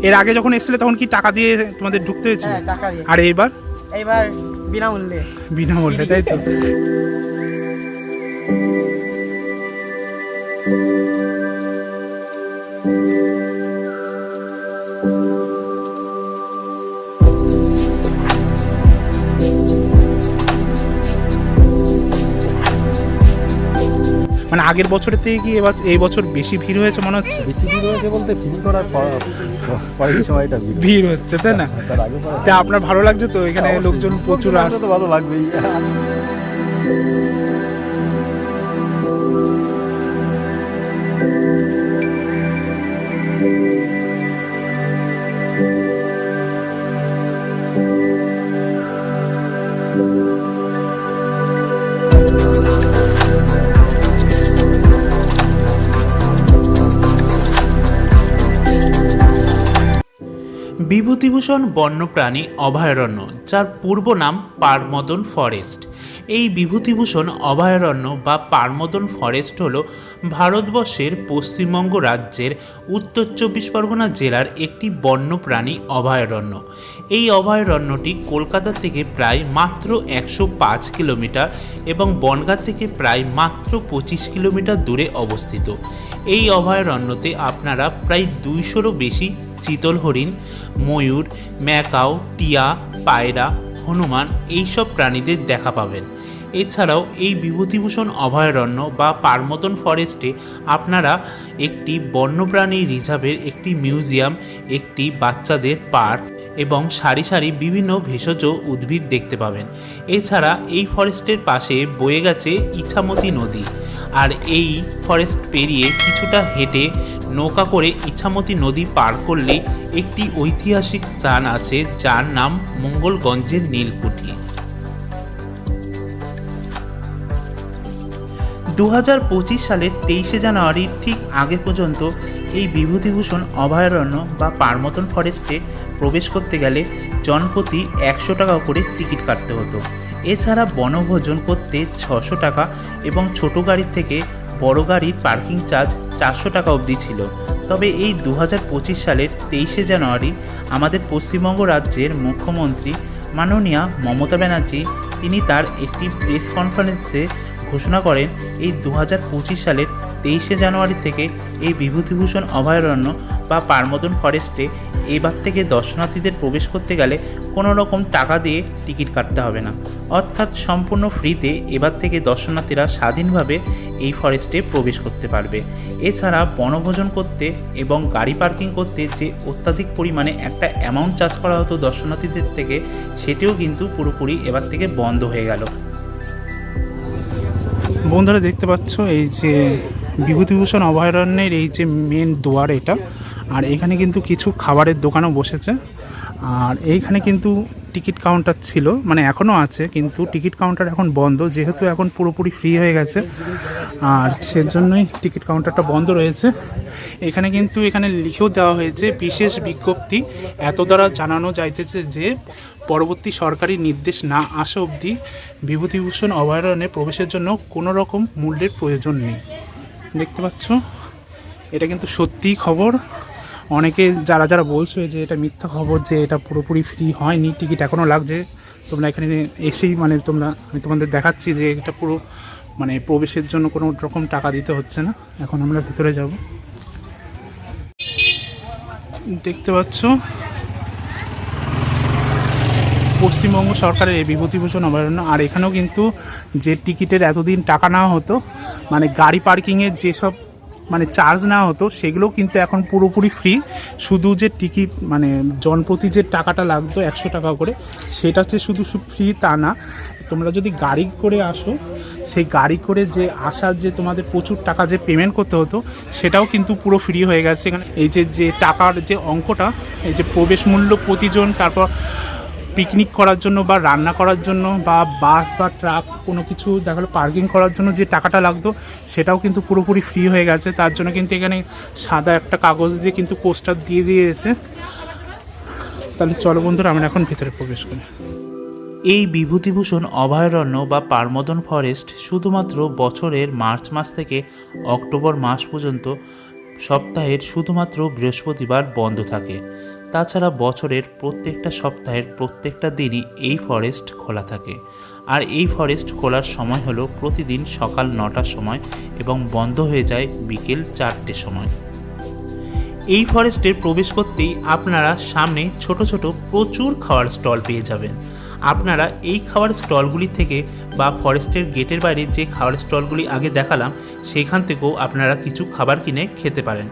এর আগে যখন এসেছিলে তখন কি টাকা দিয়ে তোমাদের ঢুকতে হয়েছিল? হ্যাঁ আর এইবার? এইবার বিনামূল্যে। বিনামূল্যে তাই তো? আগের বছরের থেকে কি এবার এই বছর বেশি ভিড় হয়েছে মনে হচ্ছে? বেশি ভিড় হয়েছে বলতে ভিড় করার পরে পরের সময়টা ভিড় হচ্ছে তাই না? তার তা আপনার ভালো লাগছে তো? এখানে লোকজন প্রচুর আসছে তো ভালো লাগবেই। বিভূতিভূষণ বন্যপ্রাণী অভয়ারণ্য, যার পূর্ব নাম পারমদন ফরেস্ট। এই বিভূতিভূষণ অভয়ারণ্য বা পারমদন ফরেস্ট হল ভারতবর্ষের পশ্চিমবঙ্গ রাজ্যের উত্তর চব্বিশ পরগনা জেলার একটি বন্যপ্রাণী অভয়ারণ্য। এই অভয়ারণ্যটি কলকাতা থেকে প্রায় মাত্র একশো পাঁচ কিলোমিটার এবং বনগাঁ থেকে প্রায় মাত্র পঁচিশ কিলোমিটার দূরে অবস্থিত। এই অভয়ারণ্যতে আপনারা প্রায় দুইশোরও বেশি চিতল হরিণ, ময়ূর, ম্যাকাও, টিয়া, পায়রা, হনুমান এইসব প্রাণীদের দেখা পাবেন। এছাড়াও এই বিভূতিভূষণ অভয়ারণ্য বা পারমতন ফরেস্টে আপনারা একটি বন্যপ্রাণী রিজার্ভের একটি মিউজিয়াম, একটি বাচ্চাদের পার্ক এবং সারি সারি বিভিন্ন ভেষজ উদ্ভিদ দেখতে পাবেন। এছাড়া এই ফরেস্টের পাশে বয়ে গেছে ইছামতি নদী। আর এই ফরেস্ট পেরিয়ে কিছুটা হেঁটে নৌকা করে ইছামতি নদী পার করলে একটি ঐতিহাসিক স্থান আছে যার নাম মঙ্গলগঞ্জের নীলকুঠি। দু হাজার পঁচিশ সালের তেইশে জানুয়ারির ঠিক আগে পর্যন্ত এই বিভূতিভূষণ অভয়ারণ্য বা পারমতন ফরেস্টে প্রবেশ করতে গেলে জনপ্রতি একশো টাকা করে টিকিট কাটতে হতো। এছাড়া বনভোজন করতে ছশো টাকা এবং ছোট গাড়ির থেকে বড় গাড়ির পার্কিং চার্জ চারশো টাকা অবধি ছিল। তবে এই দু হাজার পঁচিশ সালের তেইশে জানুয়ারি আমাদের পশ্চিমবঙ্গ রাজ্যের মুখ্যমন্ত্রী মাননীয়া মমতা ব্যানার্জি, তিনি তার একটি প্রেস কনফারেন্সে ঘোষণা করেন, এই দু হাজার পঁচিশ সালের তেইশে জানুয়ারি থেকে এই বিভূতিভূষণ অভয়ারণ্য বা পারমদন ফরেস্টে এবার থেকে দর্শনার্থীদের প্রবেশ করতে গেলে কোনো রকম টাকা দিয়ে টিকিট কাটতে হবে না। অর্থাৎ সম্পূর্ণ ফ্রিতে এবার থেকে দর্শনার্থীরা স্বাধীনভাবে এই ফরেস্টে প্রবেশ করতে পারবে। এছাড়া বনভোজন করতে এবং গাড়ি পার্কিং করতে যে অত্যাধিক পরিমাণে একটা অ্যামাউন্ট চার্জ করা হতো দর্শনার্থীদের থেকে, সেটিও কিন্তু পুরোপুরি এবার থেকে বন্ধ হয়ে গেল। বন্ধুরা দেখতে পাচ্ছ এই যে বিভূতিভূষণ অভয়ারণ্যের এই যে মেন দুয়ার এটা, আর এখানে কিন্তু কিছু খাবারের দোকানও বসেছে। আর এইখানে কিন্তু টিকিট কাউন্টার ছিল মানে এখনও আছে, কিন্তু টিকিট কাউন্টার এখন বন্ধ, যেহেতু এখন পুরোপুরি ফ্রি হয়ে গেছে। আর সেজন্যই টিকিট কাউন্টারটা বন্ধ রয়েছে। এখানে কিন্তু এখানে লিখেও দেওয়া হয়েছে, বিশেষ বিজ্ঞপ্তি, এত দ্বারা জানানো যাইতেছে যে পরবর্তী সরকারি নির্দেশ না আসা অবধি বিভূতিভূষণ অভয়ারণ্যে প্রবেশের জন্য কোনো রকম মূল্যের প্রয়োজন নেই। দেখতে পাচ্ছ? এটা কিন্তু সত্যিই খবর। অনেকে যারা যারা বলছো যে এটা মিথ্যা খবর, যে এটা পুরোপুরি ফ্রি হয়নি টিকিট এখনও লাগছে, তোমরা এখানে এসেই মানে তোমরা, আমি তোমাদের দেখাচ্ছি যে এটা পুরো মানে প্রবেশের জন্য কোনো রকম টাকা দিতে হচ্ছে না। এখন আমরা ভিতরে যাব। দেখতে পাচ্ছ? পশ্চিমবঙ্গ সরকারের এই বিভূতিভূষণ অভয়ারণ্য। আর এখানেও কিন্তু যে টিকিটের এতদিন টাকা নেওয়া হতো মানে গাড়ি পার্কিংয়ের যেসব মানে চার্জ নেওয়া হতো, সেগুলোও কিন্তু এখন পুরোপুরি ফ্রি। শুধু যে টিকিট মানে জনপ্রতি যে টাকাটা লাগতো একশো টাকা করে, সেটা হচ্ছে শুধু ফ্রি তা না। তোমরা যদি গাড়ি করে আসো, সেই গাড়ি করে যে আসার যে তোমাদের প্রচুর টাকা যে পেমেন্ট করতে হতো, সেটাও কিন্তু পুরো ফ্রি হয়ে গেছে। এখানে এই যে যে টাকার যে অঙ্কটা, এই যে প্রবেশ মূল্য প্রতিজন, তারপর পিকনিক করার জন্য বা রান্না করার জন্য বা বাস বা ট্রাক কোনো কিছু দেখা গেলো পার্কিং করার জন্য যে টাকাটা লাগতো, সেটাও কিন্তু পুরোপুরি ফ্রি হয়ে গেছে। তার জন্য কিন্তু এখানে সাদা একটা কাগজ দিয়ে কিন্তু পোস্টার দিয়ে দিয়েছে। তাহলে চলো বন্ধুরা, আমরা এখন ভিতরে প্রবেশ করি। এই বিভূতিভূষণ অভয়ারণ্য বা পারমদন ফরেস্ট শুধুমাত্র বছরের মার্চ মাস থেকে অক্টোবর মাস পর্যন্ত সপ্তাহের শুধুমাত্র বৃহস্পতিবার বন্ধ থাকে। তাছাড়া বছরের প্রত্যেকটা সপ্তাহের প্রত্যেকটা দিনই এই ফরেস্ট খোলা থাকে। আর এই ফরেস্ট খোলার সময় হলো প্রতিদিন সকাল নটার সময় এবং বন্ধ হয়ে যায় বিকেল চারটের সময়। এই ফরেস্টে প্রবেশ করতেই আপনারা সামনে ছোট ছোট প্রচুর খাওয়ার স্টল পেয়ে যাবেন। আপনারা এই খাওয়ার স্টলগুলি থেকে বা ফরেস্টের গেটের বাইরে যে খাওয়ার স্টলগুলি আগে দেখালাম, সেইখান থেকেও আপনারা কিছু খাবার কিনে খেতে পারেন।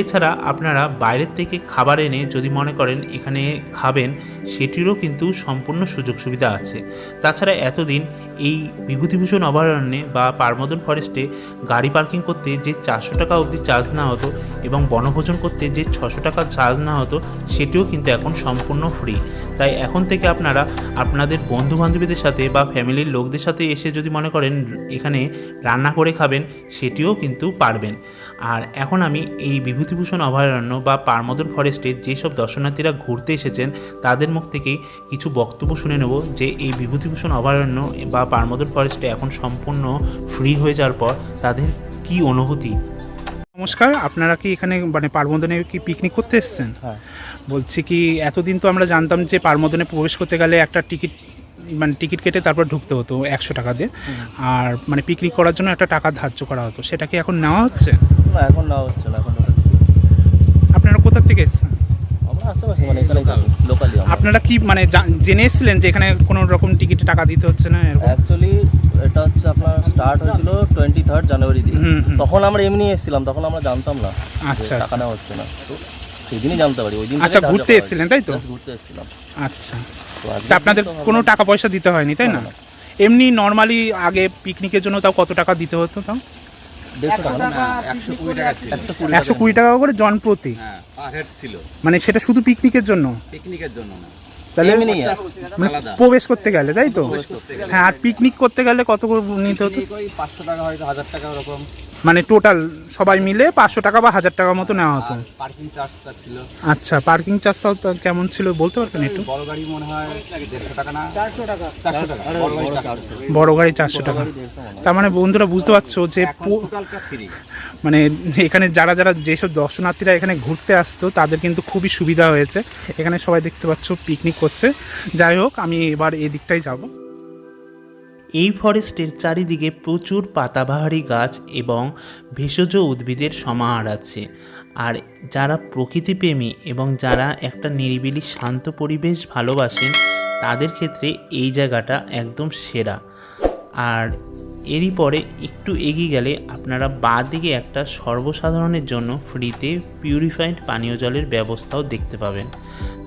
এছাড়া আপনারা বাইরের থেকে খাবার এনে যদি মনে করেন এখানে খাবেন, সেটিরও কিন্তু সম্পূর্ণ সুযোগ সুবিধা আছে। তাছাড়া এতদিন এই বিভূতিভূষণ অভয়ারণ্যে বা পারমদন ফরেস্টে গাড়ি পার্কিং করতে যে চারশো টাকা অবধি চার্জ না হতো এবং বনভোজন করতে যে ছশো টাকা চার্জ না হতো, সেটিও কিন্তু এখন সম্পূর্ণ ফ্রি। তাই এখন থেকে আপনারা আপনাদের বন্ধু বান্ধবীদের সাথে বা ফ্যামিলির লোকদের সাথে এসে যদি মনে করেন এখানে রান্না করে খাবেন, সেটিও কিন্তু পারবেন। আর এখন আমি এই বিভূতিভূষণ অভয়ারণ্য বা পারমদন ফরেস্টে যেসব দর্শনার্থীরা ঘুরতে এসেছেন, তাদের মুখ থেকেই কিছু বক্তব্য শুনে নেব যে এই বিভূতিভূষণ অভয়ারণ্য বা পারমদন ফরেস্টে এখন সম্পূর্ণ ফ্রি হয়ে যাওয়ার পর তাদের কি অনুভূতি? নমস্কার আপনারা কি এখানে মানে পারমদনে কি পিকনিক করতে এসেছেন? হ্যাঁ। বলছি কি এতদিন তো আমরা জানতাম যে পারমদনে প্রবেশ করতে গেলে একটা টিকিট মানে টিকিট কেটে তারপর ঢুকতে হতো একশো টাকা দিয়ে। আর মানে পিকনিক করার জন্য একটা টাকা ধার্য করা হতো। সেটা কি এখন নেওয়া হচ্ছে? না এখন না হচ্ছে না এখন আপনারা কোথা থেকে এসেছেন? মানে আপনারা কি মানে জেনে এসেছিলেন যে এখানে কোনো রকম টিকিটে টাকা দিতে হচ্ছে না অ্যাকচুয়ালি এটা হচ্ছে আপনার স্টার্ট হয়েছিল টোয়েন্টি থার্ড জানুয়ারি দিয়ে। তখন আমরা এমনি এসেছিলাম তখন আমরা জানতাম না আচ্ছা টাকা নেওয়া হচ্ছে না। তো সেদিনই জানতে পারি ওই দিন আচ্ছা, ঘুরতে এসেছিলেন, তাই তো? ঘুরতে এসেছিলাম। আচ্ছা। তো আপনাদের কোনো টাকা পয়সা দিতে হয়নি তাই না। এমনি নর্মালি আগে পিকনিকের জন্য তাও কত টাকা দিতে হতো তাও? একশো কুড়ি টাকা একশো কুড়ি টাকা। করে জন প্রতি? হ্যাঁ মানে সেটা শুধু পিকনিকের জন্য? পিকনিকের জন্য না। তাহলে আর। মানে প্রবেশ করতে গেলে তাই তো। হ্যাঁ আর পিকনিক করতে গেলে কত করে নিতে হতো? পাঁচশো টাকা হয়তো হাজার টাকা ওরকম। মানে টোটাল সবাই মিলে পাঁচশো টাকা বা হাজার টাকা মতো নেওয়া হতো। পার্কিং চার্জটা ছিল। আচ্ছা পার্কিং চার্জটাও তো কেমন ছিল বলতে পারবেন একটু? বড় গাড়ি মনে হয় দেড়শো টাকা না? চারশো টাকা। চারশো টাকা বড় গাড়ি চারশো। টাকা। তার মানে বন্ধুরা বুঝতে পারছ যে মানে এখানে যারা যারা যেসব দর্শনার্থীরা এখানে ঘুরতে আসতো তাদের কিন্তু খুবই সুবিধা হয়েছে। এখানে সবাই দেখতে পাচ্ছ পিকনিক করছে। যাই হোক আমি এবার এই দিকটাই যাব। এই ফরেস্টের চারিদিকে প্রচুর পাতাবাহারি গাছ এবং ভেষজ উদ্ভিদের সমাহার আছে। আর যারা প্রকৃতিপ্রেমী এবং যারা একটা নিরিবিলি, শান্ত পরিবেশ ভালোবাসেন, তাদের ক্ষেত্রে এই জায়গাটা একদম সেরা। আর এরই পরে একটু এগিয়ে গেলে আপনারা বাঁ দিকে একটা সর্বসাধারণের জন্য ফ্রিতে পিউরিফাইড পানীয় জলের ব্যবস্থাও দেখতে পাবেন।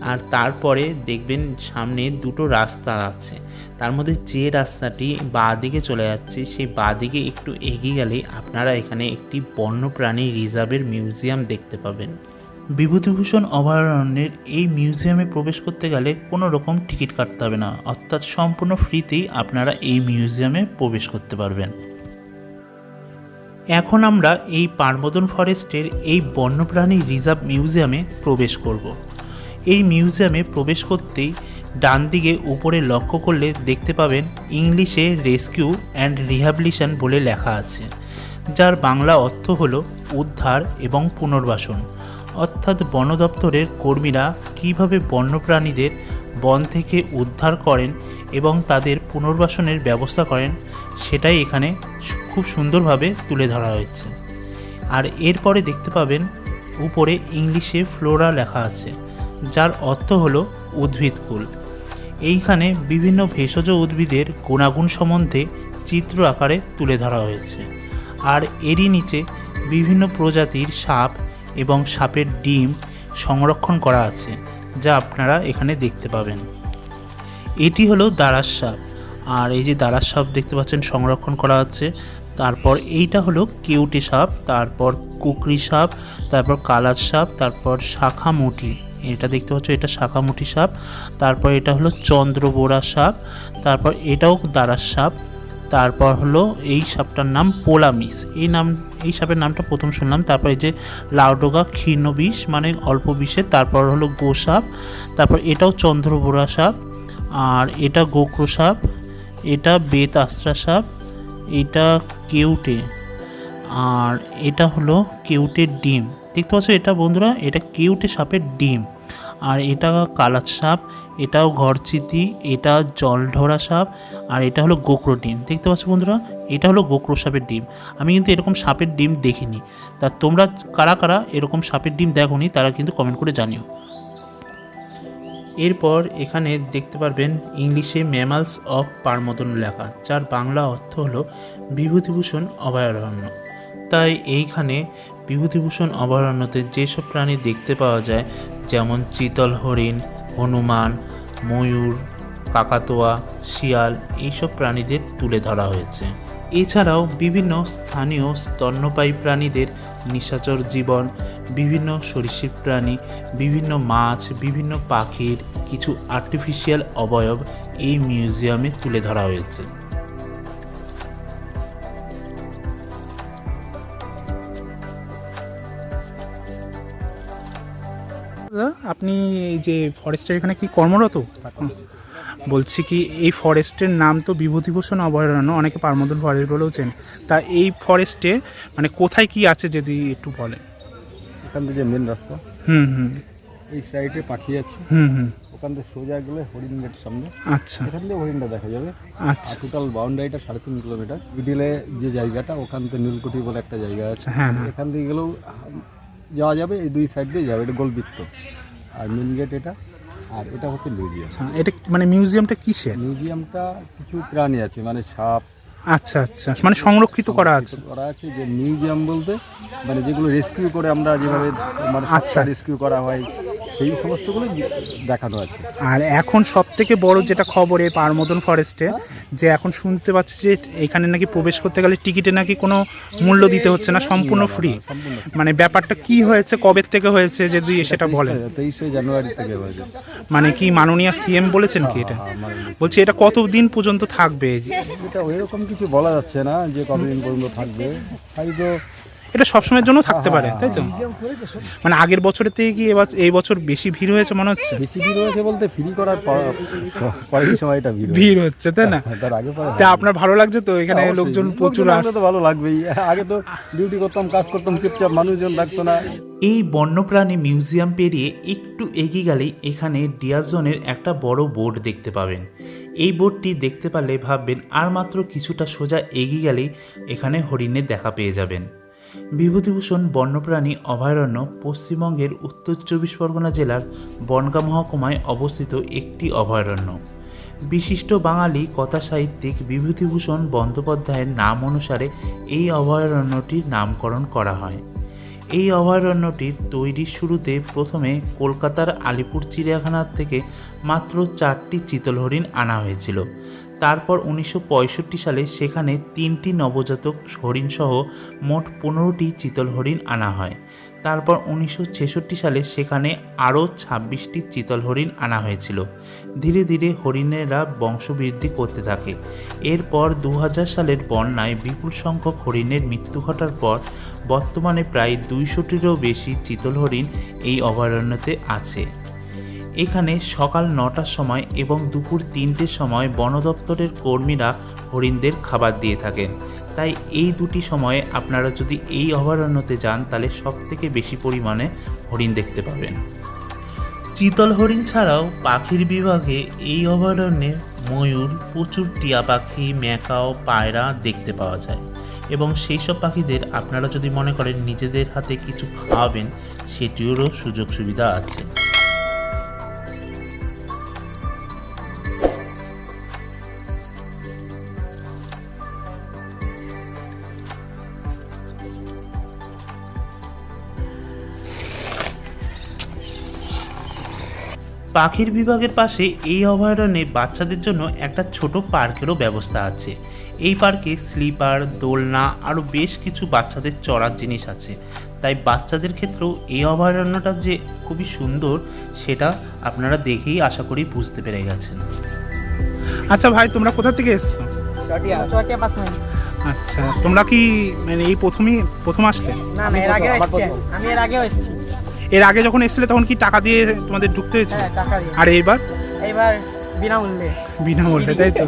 আর তারপরে দেখবেন সামনে দুটো রাস্তা আছে। তার মধ্যে যে রাস্তাটি বাঁ দিকে চলে যাচ্ছে, সেই বাঁ দিকে একটু এগিয়ে গেলে আপনারা এখানে একটি বন্যপ্রাণী রিজার্ভের মিউজিয়াম দেখতে পাবেন। বিভূতিভূষণ অভয়ারণ্যের এই মিউজিয়ামে প্রবেশ করতে গেলে কোনো রকম টিকিট কাটতে হবে না, অর্থাৎ সম্পূর্ণ ফ্রিতেই আপনারা এই মিউজিয়ামে প্রবেশ করতে পারবেন। এখন আমরা এই পারমদন ফরেস্টের এই বন্যপ্রাণী রিজার্ভ মিউজিয়ামে প্রবেশ করব। এই মিউজিয়ামে প্রবেশ করতেই ডান দিকে উপরে লক্ষ্য করলে দেখতে পাবেন ইংলিশে রেস্কিউ অ্যান্ড রিহ্যাবিলিশন বলে লেখা আছে, যার বাংলা অর্থ হলো উদ্ধার এবং পুনর্বাসন। অর্থাৎ বন দপ্তরের কর্মীরা কীভাবে বন্যপ্রাণীদের বন থেকে উদ্ধার করেন এবং তাদের পুনর্বাসনের ব্যবস্থা করেন, সেটাই এখানে খুব সুন্দরভাবে তুলে ধরা হয়েছে। আর এরপরে দেখতে পাবেন উপরে ইংলিশে ফ্লোরা লেখা আছে, যার অর্থ হলো উদ্ভিদকুল। এইখানে বিভিন্ন ভেষজ উদ্ভিদের গুণাগুণ সম্বন্ধে চিত্র আকারে তুলে ধরা হয়েছে। আর এরই নিচে বিভিন্ন প্রজাতির সাপ এবং সাপের ডিম সংরক্ষণ করা আছে, যা আপনারা এখানে দেখতে পাবেন। এটি হলো দারাস সাপ। আর এই যে দারাস সাপ দেখতে পাচ্ছেন, সংরক্ষণ করা আছে। তারপর এইটা হলো কেউটে সাপ, তারপর কুকরি সাপ, তারপর কালার সাপ, তারপর শাখামুঠি এটা দেখতে পাচ্ছ, এটা শাখামুঠি সাপ। তারপর এটা হলো চন্দ্রবোরা সাপ। তারপর এটাও দারাস সাপ। তারপর হলো এই সাপটার নাম পোলামিস। এই নাম, এই সাপের নামটা প্রথম শুনলাম। তারপর এই যে লাউডোগা ক্ষীণ বিষ মানে অল্প বিষের তারপর হলো গোসাপ তারপর এটাও চন্দ্রবোরা সাপ। আর এটা গোক্র সাপ। এটা বেত আস্ত্রা সাপ। এটা কেউটে। আর এটা হলো কেউটের ডিম। দেখতে পাচ্ছ, এটা বন্ধুরা, এটা কেউটে সাপের ডিম। আর এটা কালার সাপ, এটাও ঘরচিতি, এটা জলঢোরা সাপ, আর এটা হলো গোকরো ডিম। দেখতে পাচ্ছ বন্ধুরা? এটা হলো গোকরো সাপের ডিম। আমি কিন্তু এরকম সাপের ডিম দেখিনি। তা তোমরা কারা কারা এরকম সাপের ডিম দেখোনি, তারা কিন্তু কমেন্ট করে জানিও। এরপর এখানে দেখতে পারবেন ইংলিশে ম্যামালস অফ পারমদন লেখা, যার বাংলা অর্থ হলো বিভূতিভূষণ অভয়ারণ্য। তাই এইখানে বিভূতিভূষণ অভয়ারণ্যতে যেসব প্রাণী দেখতে পাওয়া যায় যেমন চিতল হরিণ, হনুমান, ময়ূর, কাকাতোয়া, শিয়াল এইসব প্রাণীদের তুলে ধরা হয়েছে। এছাড়াও বিভিন্ন স্থানীয় স্তন্যপায়ী প্রাণীদের নিশাচর জীবন, বিভিন্ন সরীসৃপ প্রাণী, বিভিন্ন মাছ, বিভিন্ন পাখির কিছু আর্টিফিশিয়াল অবয়ব এই মিউজিয়ামে তুলে ধরা হয়েছে। আপনি এই যে ফরেস্টের এখানে কি কর্মরত? বলছি কি এই ফরেস্টের নাম তো বিভূতিভূষণ অভয়ারণ্য অনেকে পারমদন ফরেস্ট বলেও চেন। তা এই ফরেস্টে মানে কোথায় কি আছে যদি একটু বলেন? এখান থেকে যে মেন রাস্তা হুম হুম। এই সাইডে পাঠিয়ে আছে। হুম হুম। ওখান থেকে সোজা গেলে হরিণ গেট সামনে। আচ্ছা। এখান থেকে হরিণটা দেখা যাবে। আচ্ছা। টোটাল বাউন্ডারিটা সাড়ে তিন কিলোমিটার মিডিলে যে জায়গাটা ওখান থেকে নীলকুঠি বলে একটা জায়গা আছে। হ্যাঁ হ্যাঁ। এখান থেকে গেলেও যাওয়া যাবে এই দুই সাইড দিয়ে যাবে এটা গোলবৃত্ত। আর মেন গেট এটা আর এটা হচ্ছে মিউজিয়াম আচ্ছা এটা মানে মিউজিয়ামটা কিসের? মিউজিয়ামটা কিছু প্রাণী আছে মানে সাপ। আচ্ছা আচ্ছা মানে সংরক্ষিত করা আছে। করা আছে যে মিউজিয়াম বলতে মানে যেগুলো রেস্কিউ করে আমরা যেভাবে মানে আচ্ছা। রেস্কিউ করা হয় সেই সমস্তগুলো দেখানো আছে। আর এখন সব থেকে বড় যেটা খবর এই পারমদন ফরেস্টে যে এখন শুনতে পাচ্ছি যে এখানে নাকি প্রবেশ করতে গেলে টিকিটে নাকি কোনো মূল্য দিতে হচ্ছে না সম্পূর্ণ ফ্রি মানে ব্যাপারটা কি হয়েছে কবে থেকে হয়েছে যে যদি সেটা বলেন। তেইশে জানুয়ারি থেকে হয়েছে। মানে কি মাননীয় সিএম বলেছেন কি এটা? হ্যাঁ, মানে বলছি এটা কতদিন পর্যন্ত থাকবে? এটা ওইরকম কিছু বলা যাচ্ছে না যে কতদিন পর্যন্ত থাকবে। হয়তো এটা সবসময়ের জন্য থাকতে পারে তাই তো? মানে আগের বছরের থেকে কি এবার এই বছর বেশি ভিড় হয়েছে মনে হচ্ছে? বেশি ভিড় হয়েছে বলতে ফ্রি করার পর- পরের সময়টা ভিড় ভিড় হচ্ছে তাই না? হ্যাঁ, তার আগে পরে তা আপনার ভালো লাগছে তো? এখানে লোকজন প্রচুর লোকজন আস থাকলে তো ভালো লাগবেই। আগে তো ডিউটি করতাম কাজ করতাম চুপচাপ মানুষজন লাগতো না। এই বন্যপ্রাণী মিউজিয়াম পেরিয়ে একটু এগিয়ে গেলেই এখানে ডিয়াজনের একটা বড় বোর্ড দেখতে পাবেন। এই বোর্ডটি দেখতে পারলে ভাববেন আর মাত্র কিছুটা সোজা এগিয়ে গেলেই এখানে হরিণের দেখা পেয়ে যাবেন। বিভূতিভূষণ বন্যপ্রাণী অভয়ারণ্য পশ্চিমবঙ্গের উত্তর চব্বিশ পরগনা জেলার বনগাঁ মহকুমায় অবস্থিত একটি অভয়ারণ্য। বিশিষ্ট বাঙালি কথা সাহিত্যিক বিভূতিভূষণ বন্দ্যোপাধ্যায়ের নাম অনুসারে এই অভয়ারণ্যটির নামকরণ করা হয়। এই অভয়ারণ্যটির তৈরির শুরুতে প্রথমে কলকাতার আলিপুর চিড়িয়াখানার থেকে মাত্র চারটি চিতল হরিণ আনা হয়েছিল। তারপর উনিশশো পঁয়ষট্টি সালে সেখানে তিনটি নবজাতক হরিণসহ মোট পনেরোটি চিতল হরিণ আনা হয়। তারপর উনিশশো ছেষট্টি সালে সেখানে আরও ছাব্বিশটি চিতল হরিণ আনা হয়েছিল। ধীরে ধীরে হরিণেরা বংশবৃদ্ধি করতে থাকে। এরপর দু হাজার সালের বন্যায় বিপুল সংখ্যক হরিণের মৃত্যু ঘটার পর বর্তমানে প্রায় দুইশোটিরও বেশি চিতল হরিণ এই অভয়ারণ্যতে আছে। এখানে সকাল নটার সময় এবং দুপুর তিনটের সময় বন দপ্তরের কর্মীরা হরিণদের খাবার দিয়ে থাকেন। তাই এই দুটি সময়ে আপনারা যদি এই অভয়ারণ্যতে যান, তাহলে সব থেকে বেশি পরিমাণে হরিণ দেখতে পাবেন। চিতল হরিণ ছাড়াও পাখির বিভাগে এই অভয়ারণ্যে ময়ূর, প্রচুর টিয়া পাখি, ম্যাকাও, পায়রা দেখতে পাওয়া যায়। এবং সেই সব পাখিদের আপনারা যদি মনে করেন নিজেদের হাতে কিছু খাওয়াবেন, সেটিরও সুযোগ সুবিধা আছে। পাখির বিভাগের পাশে এই অভয়ারণ্যে বাচ্চাদের জন্য একটা ছোট পার্কেরও ব্যবস্থা আছে। এই পার্কে স্লিপার দোলনা আরও বেশ কিছু বাচ্চাদের চড়ার জিনিস আছে। তাই বাচ্চাদের ক্ষেত্রেও এই অভয়ারণ্যটা যে খুবই সুন্দর সেটা আপনারা দেখেই আশা করি বুঝতে পেরে গেছেন। আচ্ছা ভাই তোমরা কোথা থেকে এসছো? আচ্ছা তোমরা কি মানে এই প্রথমই প্রথম আসলে? না না এর আগে এসছি। আমি এর আগেও এসছি। এর আগে যখন এসেছিলে তখন কি টাকা দিয়ে তোমাদের ঢুকতে হয়েছিল? হ্যাঁ টাকা দিয়ে। আর এইবার? এইবার বিনামূল্যে বিনামূল্যে তাই তো?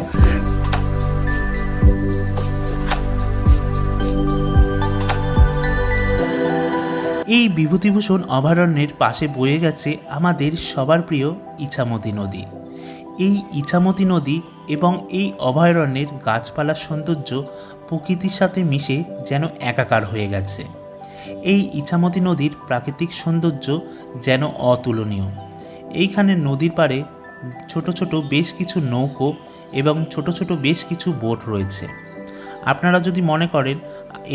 এই বিভূতিভূষণ অভয়ারণ্যের পাশে বয়ে গেছে আমাদের সবার প্রিয় ইছামতি নদী। এই ইছামতি নদী এবং এই অভয়ারণ্যের গাছপালার সৌন্দর্য প্রকৃতির সাথে মিশে যেন একাকার হয়ে গেছে। এই ইছামতি নদীর প্রাকৃতিক সৌন্দর্য যেন অতুলনীয়। এইখানে নদীর পাড়ে ছোট ছোট বেশ কিছু নৌকো এবং ছোট ছোট বেশ কিছু বোট রয়েছে। আপনারা যদি মনে করেন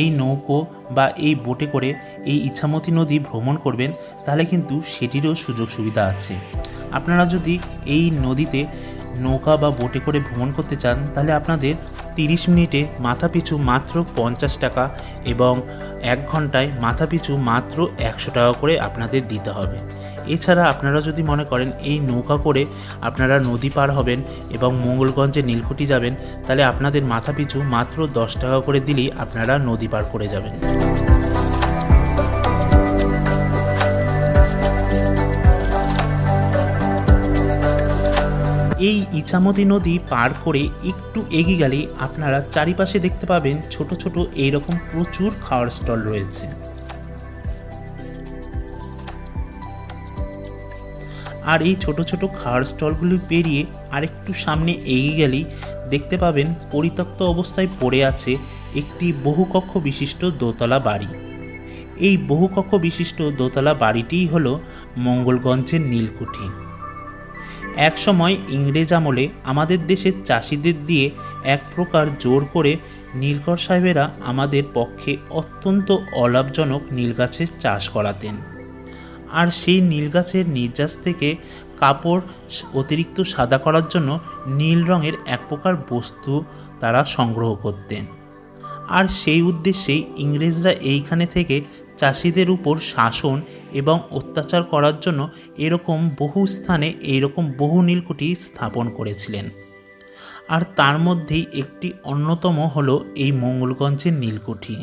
এই নৌকো বা এই বোটে করে এই ইছামতি নদী ভ্রমণ করবেন, তাহলে কিন্তু সেটিরও সুযোগ সুবিধা আছে। আপনারা যদি এই নদীতে নৌকা বা বোটে করে ভ্রমণ করতে চান, তাহলে আপনাদের তিরিশ মিনিটে মাথাপিছু মাত্র পঞ্চাশ টাকা এবং এক ঘন্টায় মাথাপিছু মাত্র একশো টাকা করে আপনাদের দিতে হবে। এছাড়া আপনারা যদি মনে করেন এই নৌকা করে আপনারা নদী পার হবেন এবং মঙ্গলগঞ্জে নীলকুটি যাবেন, তাহলে আপনাদের মাথাপিছু মাত্র দশ টাকা করে দিলেই আপনারা নদী পার করে যাবেন। এই ইছামতি নদী পার করে একটু এগিয়ে গেলে আপনারা চারিপাশে দেখতে পাবেন ছোট ছোট এইরকম প্রচুর খাওয়ার স্টল রয়েছে। আর এই ছোট ছোট খাওয়ার স্টলগুলি পেরিয়ে আরেকটু সামনে এগিয়ে গেলেই দেখতে পাবেন পরিত্যক্ত অবস্থায় পড়ে আছে একটি বহুকক্ষ বিশিষ্ট দোতলা বাড়ি। এই বহুকক্ষ বিশিষ্ট দোতলা বাড়িটিই হলো মঙ্গলগঞ্জের নীলকুঠি। একসময় ইংরেজ আমলে আমাদের দেশের চাষিদের দিয়ে এক প্রকার জোর করে নীলকর সাহেবেরা আমাদের পক্ষে অত্যন্ত অলাভজনক নীল গাছের চাষ করাতেন। আর সেই নীল গাছের নির্যাস থেকে কাপড় অতিরিক্ত সাদা করার জন্য নীল রঙের এক প্রকার বস্তু তারা সংগ্রহ করতেন। আর সেই উদ্দেশ্যেই ইংরেজরা এইখানে থেকে চাষিদের উপর শাসন এবং অত্যাচার করার জন্য এরকম বহু স্থানে এইরকম বহু নীলকুঠি স্থাপন করেছিলেন। আর তার মধ্যেই একটি অন্যতম হল এই মঙ্গলগঞ্জের নীলকুঠি।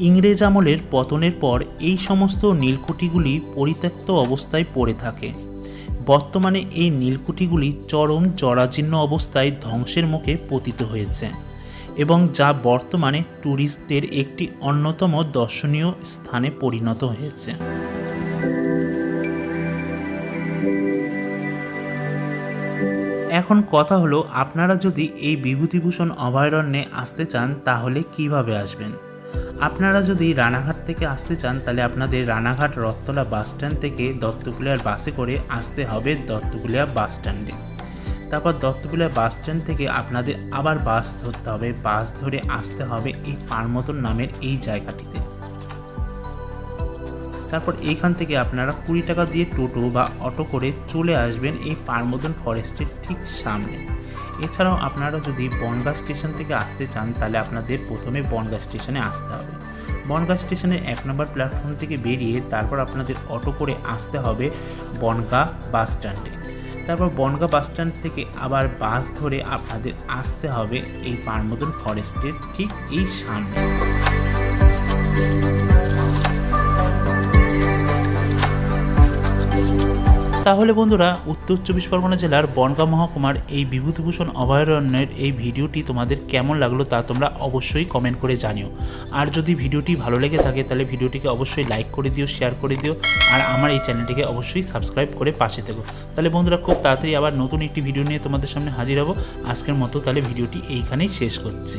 ইংরেজ আমলের পতনের পর এই সমস্ত নীলকুঠিগুলি পরিত্যক্ত অবস্থায় পড়ে থাকে। বর্তমানে এই নীলকুঠিগুলি চরম জরাজীর্ণ অবস্থায় ধ্বংসের মুখে পতিত হয়েছে এবং যা বর্তমানে ট্যুরিস্টদের একটি অন্যতম দর্শনীয় স্থানে পরিণত হয়েছে। এখন কথা হলো, আপনারা যদি এই বিভূতিভূষণ অভয়ারণ্যে আসতে চান, তাহলে কীভাবে আসবেন? আপনারা যদি রানাঘাট থেকে আসতে চান, তাহলে আপনাদের রানাঘাট রথতলা বাস স্ট্যান্ড থেকে দত্তকুলিয়ার বাসে করে আসতে হবে দত্তকুলিয়া বাস স্ট্যান্ডে। তারপর দত্তকুলিয়া বাস স্ট্যান্ড থেকে আপনাদের আবার বাস ধরতে হবে, বাস ধরে আসতে হবে এই পারমতন নামের এই জায়গাটিতে। তারপর এইখান থেকে আপনারা কুড়ি টাকা দিয়ে টোটো বা অটো করে চলে আসবেন এই পারমদন ফরেস্টের ঠিক সামনে। এছাড়াও আপনারা যদি বনগাঁ স্টেশন থেকে আসতে চান, তাহলে আপনাদের প্রথমে বনগাঁ স্টেশনে আসতে হবে। বনগাঁ স্টেশনের এক নম্বর প্ল্যাটফর্ম থেকে বেরিয়ে তারপর আপনাদের অটো করে আসতে হবে বনগাঁ বাস স্ট্যান্ডে। তারপর বনগাঁ বাস স্ট্যান্ড থেকে আবার বাস ধরে আপনাদের আসতে হবে এই পারমদন ফরেস্টের ঠিক এই সামনে। তাহলে বন্ধুরা উত্তর চব্বিশ পরগনা জেলার বনগাঁ মহকুমার এই বিভূতিভূষণ অভয়ারণ্যের এই ভিডিওটি তোমাদের কেমন লাগল তা তোমরা অবশ্যই কমেন্ট করে জানিও। আর যদি ভিডিওটি ভালো লেগে থাকে তাহলে ভিডিওটিকে অবশ্যই লাইক করে দিও শেয়ার করে দিও, আর আমার এই চ্যানেলটিকে অবশ্যই সাবস্ক্রাইব করে পাশে থেকো। তাহলে বন্ধুরা খুব তাড়াতাড়ি আবার নতুন একটি ভিডিও নিয়ে তোমাদের সামনে হাজির হব। আজকের মতো তাহলে ভিডিওটি এইখানেই শেষ করছি।